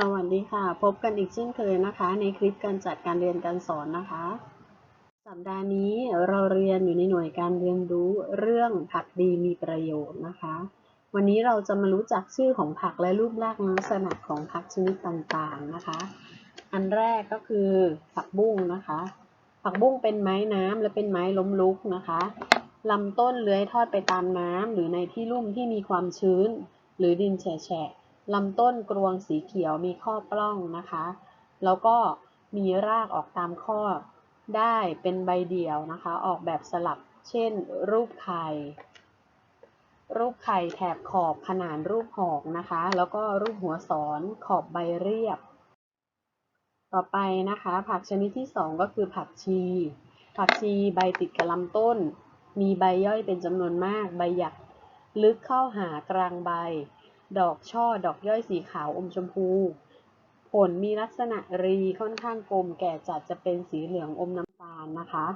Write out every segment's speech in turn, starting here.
สวัสดีค่ะ พบกันอีกเช่นเคยนะคะ ในคลิปการจัดการเรียนการสอนนะคะ สัปดาห์นี้เราเรียนอยู่ในหน่วยการเรียนรู้เรื่องผักดีมีประโยชน์นะคะ วันนี้เราจะมารู้จักชื่อของผักและรูปร่างลักษณะของผักชนิดต่างๆนะคะ อันแรกก็คือผักบุ้งนะคะ ผักบุ้งเป็นไม้น้ำและเป็นไม้ล้มลุกนะคะลำต้นเลื้อยทอดไปตามน้ำหรือในที่ลุ่มที่มีความชื้น หรือดินแฉะ ลำต้นกรวงสีเขียวมีข้อปล้องนะคะ แล้วก็มีรากออกตามข้อได้เป็นใบเดี่ยวนะคะ ออกแบบสลับ เช่น รูปไข่ รูปไข่แถบขอบขนานรูปหอกนะคะ แล้วก็รูปหัวศรขอบใบเรียบ ต่อไปนะคะ ผักชนิดที่สองก็คือผักชี ผักชีใบติดกับลำต้น มีใบย่อยเป็นจำนวนมาก ใบหยักลึกเข้าหากลางใบ ดอกช่อดอกย่อยสีขาวอมชมพู ผลมีลักษณะรีค่อนข้างกลม แก่จัดจะเป็นสีเหลืองอมน้ำตาลนะคะ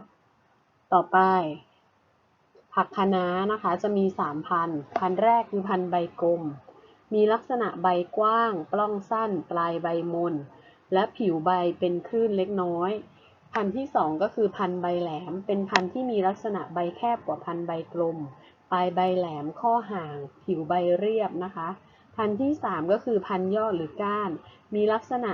ต่อไป ผักคะน้านะคะจะมีสามพัน พันแรกคือพันใบกลม มีลักษณะใบกว้าง ปล้องสั้น ปลายใบมน และผิวใบเป็นคลื่นเล็กน้อย พันที่สองก็คือพันใบแหลม เป็นพันที่มีลักษณะใบแคบกว่าพันใบกลม ปลายใบแหลมข้อห่าง ผิวใบเรียบนะคะ พันธุ์ที่สามก็คือพันธุ์ยอดหรือก้าน มีลักษณะ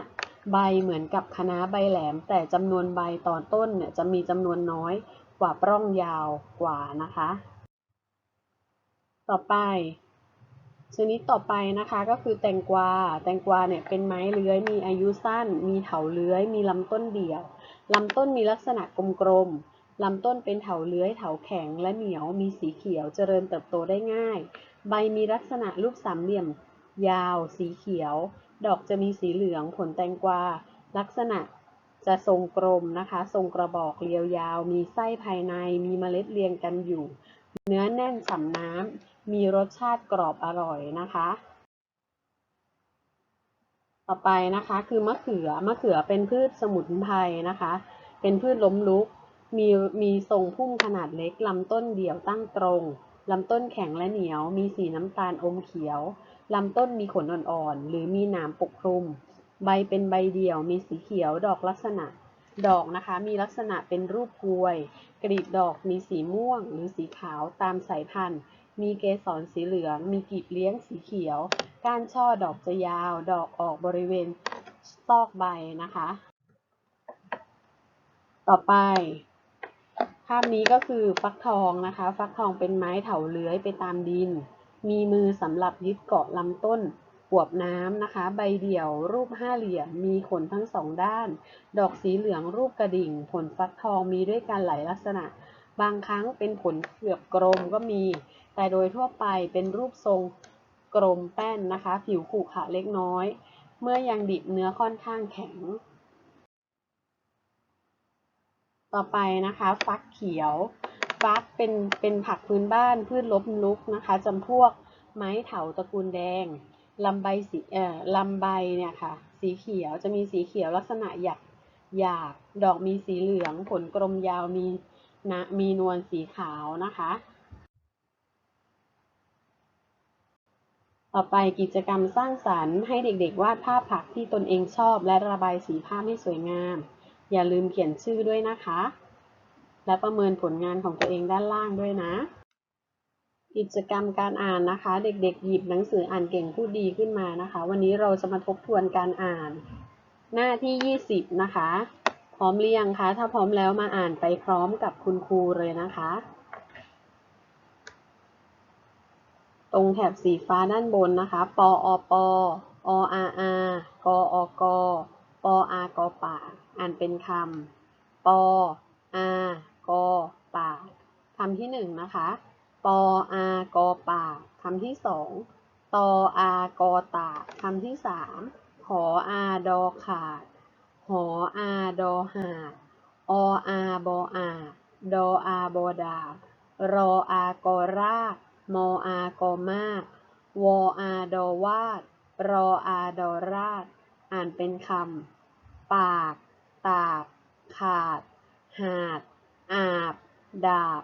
ใบเหมือนกับคณะใบแหลม แต่จำนวนใบต่อต้นเนี่ยจะมีจำนวนน้อยกว่าปล้องยาวกว่านะคะ ต่อไป ชนิดต่อไปนะคะก็คือแตงกวา แตงกวาเนี่ยเป็นไม้เลื้อย มีอายุสั้น มีเถาเลื้อย มีลำต้นเดี่ยวลำต้นมีลักษณะกลมๆ ลำต้นเป็นเถาเลื้อย เถาแข็งและเหนียว มีสีเขียว เจริญเติบโตได้ง่าย ใบมีลักษณะรูปสามเหลี่ยม ยาว สีเขียว ดอกจะมีสีเหลือง ผลแตงกวา ลักษณะจะทรงกลมนะคะ ทรงกระบอกเรียวยาว มีไส้ภายใน มีเมล็ดเรียงกันอยู่ เนื้อแน่นฉ่ำน้ำ มีรสชาติกรอบอร่อยนะคะ ต่อไปนะคะคือมะเขือ มะเขือเป็นพืชสมุนไพรนะคะ เป็นพืชล้มลุก มีมีทรงพุ่มขนาดเล็ก ลำต้นเดี่ยวตั้งตรง ลำต้นแข็งและเหนียว มีสีน้ำตาลอมเขียว ลำต้นมีขนอ่อนๆ หรือมีหนามปกคลุม ใบเป็นใบเดี่ยว มีสีเขียว ดอกลักษณะ ดอกนะคะ มีลักษณะเป็นรูปกลวย กลีบดอกมีสีม่วง หรือสีขาวตามสายพันธุ์ มีเกสรสีเหลือง มีกลีบเลี้ยงสีเขียว ก้านช่อดอกจะยาว ดอกออกบริเวณซอกใบนะคะ ต่อไป ภาพนี้ก็คือฟักทองนะคะ ฟักทองเป็นไม้เถาเลื้อยไปตามดิน มีมือสำหรับยึดเกาะลำต้นปวบน้ำนะคะ ใบเดี่ยวรูปห้าเหลี่ยม มีขนทั้งสองด้าน ดอกสีเหลืองรูปกระดิ่ง ผลฟักทองมีด้วยกันหลายลักษณะ บางครั้งเป็นผลเกือบกลมก็มี แต่โดยทั่วไปเป็นรูปทรงกลมแป้นนะคะ ผิวขรุขระเล็กน้อย เมื่อยังดิบเนื้อค่อนข้างแข็ง ต่อไปนะคะฟักเขียว ฟักเป็นเป็นผักพื้นบ้านพืชล้มลุกนะคะจำพวกไม้เถาตระกูลแดงลำใบสีเอ่อลำใบเนี่ยค่ะสีเขียวจะมีสีเขียวลักษณะหยักหยาบดอกมีสีเหลือง ผลกลมยาวมีนะมีนวลสีขาวนะคะ ต่อไปกิจกรรมสร้างสรรค์ให้เด็กๆ วาดภาพผักที่ตนเองชอบ และระบายสีภาพให้สวยงาม อย่าลืมเขียนชื่อด้วยนะคะ และประเมินผลงานของตัวเองด้านล่างด้วยนะ กิจกรรมการอ่านนะคะ เด็กๆ หยิบหนังสืออ่านเก่งพูดดีขึ้นมานะคะ วันนี้เราจะมาทบทวนการอ่าน หน้าที่ 20 นะคะ พร้อมหรือยังคะ ถ้าพร้อมแล้วมาอ่านไปพร้อมกับคุณครูเลยนะคะ ตรงแถบสีฟ้าด้านบนนะคะ ปออปออาอากอก ปออากอป่า อ่านเป็นคำ ปออากอป่าคำที่หนึ่งนะคะ ปออากอป่าคำที่สองตออากอตาคำที่สามหออาดอขาด หออาดอหาดออาบออา ดออาบอดา รออากอราก มออากอมาก วออาดอวาด รออาดอราด อ่านเป็นคำ ปาก ตากขาด หาด อาบ ดาบ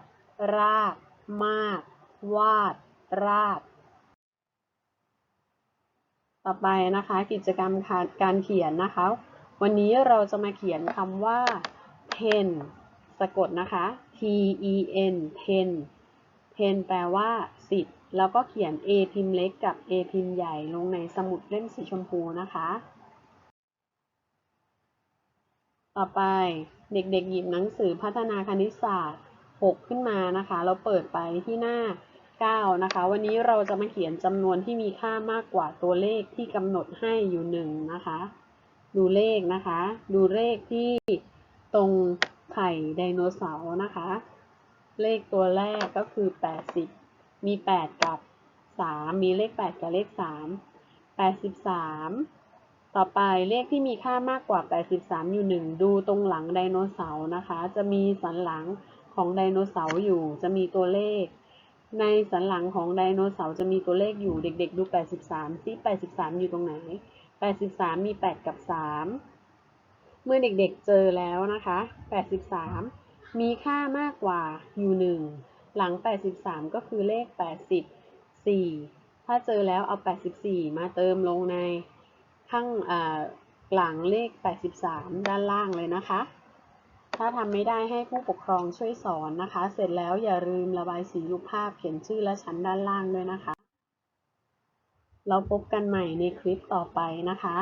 ราก มาก วาด ราด ต่อไปนะคะ กิจกรรมการเขียนนะคะ วันนี้เราจะมาเขียนคำว่า pen สะกดนะคะ t e n pen pen แปลว่าสิบแล้วก็เขียน a พิมพ์เล็กกับ a พิมพ์ใหญ่ลงในสมุดเล่มสีชมพูนะคะ ต่อไปเด็กๆหยิบหนังสือพัฒนาคณิตศาสตร์ 6 ขึ้นมานะคะ เราเปิดไปที่หน้า 9 นะคะ วันนี้เราจะมาเขียนจำนวนที่มีค่ามากกว่าตัวเลขที่กำหนดให้อยู่หนึ่งนะคะ ดูเลขนะคะ ดูเลขที่ตรงไข่ไดโนเสาร์นะคะ เลขตัวแรกก็คือ 80 มี 8 กับ 3 มีเลข 8 กับเลข 3 83 ต่อไปเลขที่มีค่ามากกว่า 83 อยู่ 1 ดูตรงหลังไดโนเสาร์นะคะ จะมีสันหลังของไดโนเสาร์อยู่ จะมีตัวเลข ในสันหลังของไดโนเสาร์จะมีตัวเลขอยู่ เด็ก ๆ ดู 83ซิ83 อยู่ตรงไหน 83 มี 8 กับ 3 เมื่อเด็กๆเจอแล้วนะคะ 83 มีค่ามากกว่าอยู่ 1 หลัง 83 ก็คือเลข 84 ถ้าเจอแล้วเอา 84 มาเติมลงใน ข้างหลังเลข 83 ด้านล่างเลยนะคะ ถ้าทำไม่ได้ให้ผู้ปกครองช่วยสอนนะคะ เสร็จแล้วอย่าลืมระบายสีรูปภาพเขียนชื่อและชั้นด้านล่างด้วยนะคะ เราพบกันใหม่ในคลิปต่อไปนะคะ